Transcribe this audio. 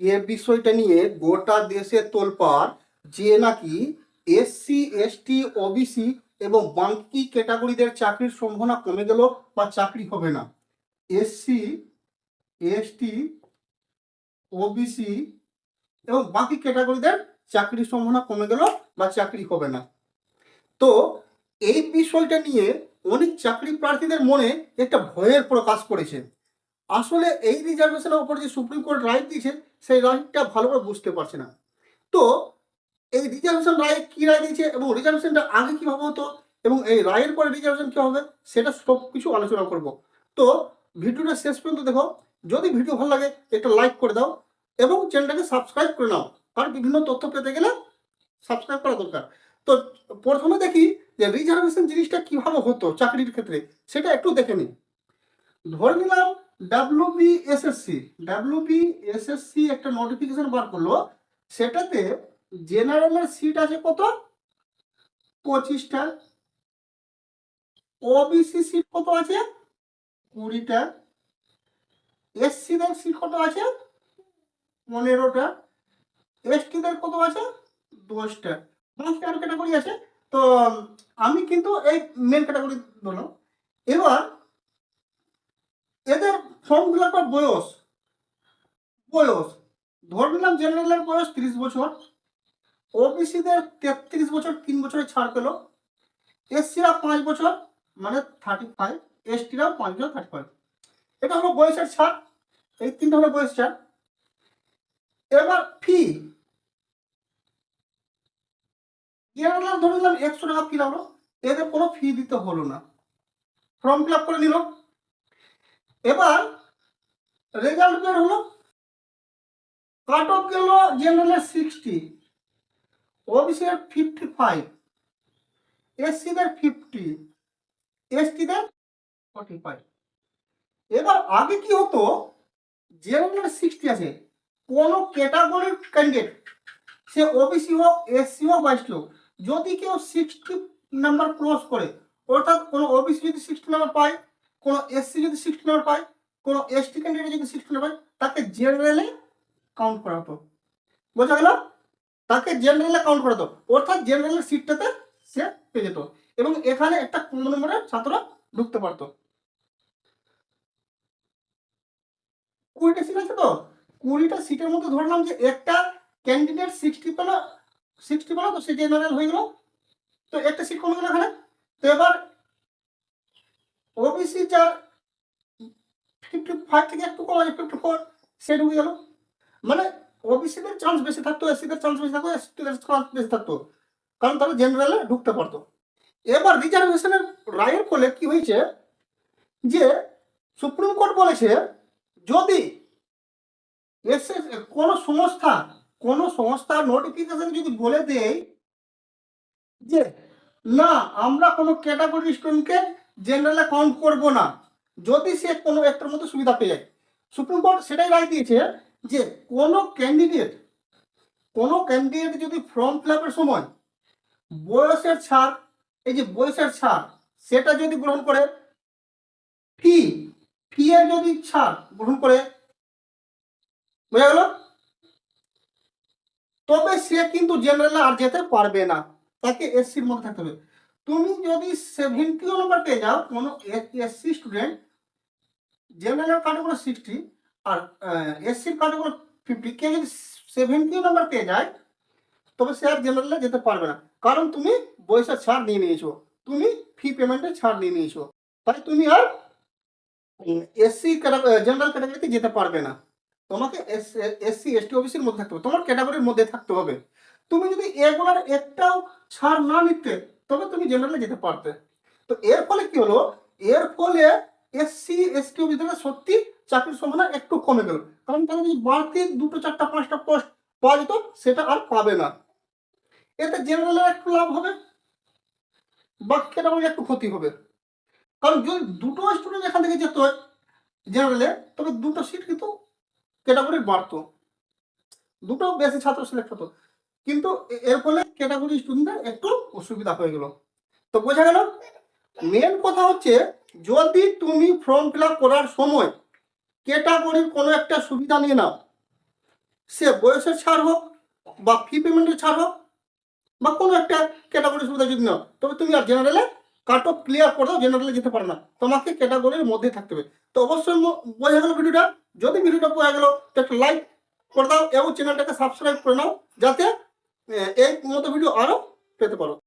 এ বিষয়টা নিয়ে গোটা দেশে তোলপাড় যে নাকি এসসি এসটি ওবিসি এবং বাকি ক্যাটাগরিদের চাকরির সম্ভাবনা কমে গেল বা চাকরি হবে না। এসসি এসটি ওবিসি এবং বাকি ক্যাটাগরিদের চাকরির সম্ভাবনা কমে গেল বা চাকরি হবে না। তো এই বিষয়টা নিয়ে অনেক চাকরি প্রার্থীদের মনে একটা ভয়ের প্রকাশ করেছে। আসলে এই রিজার্ভেশনের উপর যে সুপ্রিম কোর্ট রায় দিয়েছে, সেই রায়টা ভালো করে বুঝতে পারছে না। তো এই রিজার্ভেশন রায় কি রায় দিয়েছে এবং রিজার্ভেশনটা আগে কীভাবে হতো এবং এই রায়ের পরে রিজার্ভেশন কী হবে, সেটা সব কিছু আলোচনা করব। তো ভিডিওটা শেষ পর্যন্ত দেখো। যদি ভিডিও ভালো লাগে, একটা লাইক করে দাও এবং চ্যানেলটাকে সাবস্ক্রাইব করে নাও। কারণ বিভিন্ন তথ্য পেতে গেলে সাবস্ক্রাইব করা দরকার। তো প্রথমে দেখি যে রিজার্ভেশন জিনিসটা কীভাবে হতো চাকরির ক্ষেত্রে, সেটা একটু দেখে নিই। ধরে নিলাম ডাব্লিউবিএসএসসি ডাব্লিউবিএসএসসি একটা নোটিফিকেশন বার করল, সেটাতে জেনারেলের সিট আছে কত? পঁচিশটা। ওবিসি সিট কত আছে? কুড়িটা। এসসিদের সিট কত আছে? পনেরোটা। এসটিদের কত আছে? দশটা। বাকি আরও ক্যাটাগরি আছে। তো, আমি কিন্তু এই মেন ক্যাটাগরি ধরলাম। এবার এদের ফর্ম ফিল বয়স। বয়স। ধরে নিলাম জেনারেলের বয়স তিরিশ বছর। ওবিসিদের তেত্রিশ বছর, তিন বছরে ছাড় পেল। এসসিরা পাঁচ বছর মানে থার্টি ফাইভ এসটিরাও পাঁচ বছর থার্টি ফাইভ এটা হলো বয়সের ছাড়। এই তিনটা হলো বয়স ছাড়। এবার ফি জেনারেল ধরে নিলাম একশো টাকা ফি লাগল। এদের কোনো ফি দিতে হলো না। ফর্ম ফিল আপ করে নিল। এবার রেজাল্ট বের হলো। কাট অফ গেল জেনারেলের সিক্সটি ওবিসি এর ফিফটি ফাইভ এসসিদের ফিফটি এসটিদের ফর্টি ফাইভ এবার আগে কি হতো? জেনারেলের সিক্সটি আছে। কোন ক্যাটাগরির ক্যান্ডিডেট সে ওবিসি হোক এসসি হোক বা এসটি হোক, যদি কেউ সিক্সটি নাম্বার ক্রস করে, অর্থাৎ কোনো ওবিসি যদি সিক্সটি নাম্বার পায় কোনো এসসি যদি সিক্সটি নাম্বার পায়, কোনো এসটি ক্যান্ডিডেট যদি সিক্সটি নাম্বার পায়, তাকে জেনারেলে কাউন্ট করা হতো। বোঝা গেল? তাকে জেনারেলে কাউন্ট করা হতো। অর্থাৎ জেনারেলের সিটটাতে সে পেয়ে যেত। এবং এখানে একটা কম নম্বরের ছাত্র ঢুকতে পারতো। কুড়িটা সিট আছে তো? কুড়িটা সিটের মধ্যে ধরলাম যে একটা ক্যান্ডিডেট সিক্সটি পেল সিক্সটি পেল, তো সে জেনারেল হয়ে গেল। তো একটা সিট কমে গেল এখানে। তো এবার ওবিসি যার ফিফটি ফাইভ থেকে একটু কম আছে ফিফটি ফোর সে ঢুকে গেল। মানে ওবিসিদের চান্স বেশি থাকতো এসসিদের চান্স বেশি থাকতো এসটিদের চান্স বেশি থাকতো। কারণ তারা জেনারেলে ঢুকতে পারতো। এবার রিজার্ভেশনের রায়ের ফলে কি হয়েছে যে সুপ্রিম কোর্ট বলেছে, যদি এসে কোনো সংস্থা, কোনো সংস্থার নোটিফিকেশন যদি বলে দেয় যে, না, আমরা কোনো ক্যাটাগরি স্টুডেন্টকে জেনারেলে কাউন্ট করব না। যদি সে কোনো একটার মধ্যে সুবিধা পেয়ে যায়। সুপ্রিম কোর্ট সেটাই রায় দিয়েছে যে কোনো ক্যান্ডিডেট কোনো ক্যান্ডিডেট যদি ফর্ম ফিল আপের সময় বয়সের ছাড়, এই যে বয়সের ছাড়, সেটা যদি গ্রহণ করে ফি ফি এর যদি ছাড় গ্রহণ করে, বোঝা গেল? তবে সে কিন্তু জেনারেলে আর যেতে পারবে না। তাকে এসসির মধ্যে থাকতে হবে। তুমি যদি সেভেন্টিও নম্বর পেয়ে যাও, কোনো এসসি স্টুডেন্ট জেনারেল কার্ডগুলো সিক্সটি আর এসসির কার্ডগুলো ফিফটি কে যদি সেভেন্টিও নম্বর পেয়ে যায়, তবে সে আর জেনারেলে যেতে পারবে না। কারণ তুমি বয়সের ছাড় নিয়ে নিয়েছো। তুমি ফি পেমেন্টে ছাড় নিয়ে নিয়েছো। তাই তুমি আর এসসি জেনারেল ক্যাটাগরিতে যেতে পারবে না। তোমাকে এসসি এসটি ওবিসির মধ্যে থাকতে হবে। তোমার ক্যাটাগরির মধ্যে থাকতে হবে। তুমি যদি এগুলার একটাও ছাড় না নিতে তবে তুমি জেনারেলে যেতে পারতে। তো এর ফলে কি হলো? এর ফলে এসসি এসটি ওবিসিদের সত্যি চাকরির সম্ভাবনা একটু কমে গেল। কারণ তারা যদি বাড়তি দুটো, চারটা, পাঁচটা পোস্ট পাওয়া যেত, সেটা আর পাবে না। এতে জেনারেলের একটু লাভ হবে বাকি ক্যাটাগরি একটু ক্ষতি হবে। কারণ যদি দুটো স্টুডেন্ট এখান থেকে যেত জেনারেলে তবে দুটো সিট কিন্তু ক্যাটাগরি বাড়তো। দুটো বেশি ছাত্র সিলেক্ট হতো। কিন্তু এর ফলে ক্যাটাগরি স্টুডেন্টদের একটু অসুবিধা হয়ে গেল। তো বোঝা গেল মেন কথা হচ্ছে যদি তুমি ফর্ম ফিল করার সময় ক্যাটাগরির কোনো একটা সুবিধা নিয়ে নাও, সে বয়সের ছাড় হোক বা ফি পেমেন্টের ছাড় হোক বা কোনো একটা ক্যাটাগরির সুবিধা যদি নাও, তবে তুমি আর জেনারেলে কাট অফ ক্লিয়ার করে দাও জেনারেলে যেতে পারো না। তোমাকে ক্যাটাগরির মধ্যেই থাকতে হবে। তো অবশ্যই বোঝা গেল ভিডিওটা। যদি ভিডিওটা বোঝা গেল, তো একটা লাইক করে দাও এবং চ্যানেলটাকে সাবস্ক্রাইব করে নাও, যাতে এই মতো ভিডিও আরও পেতে পারো।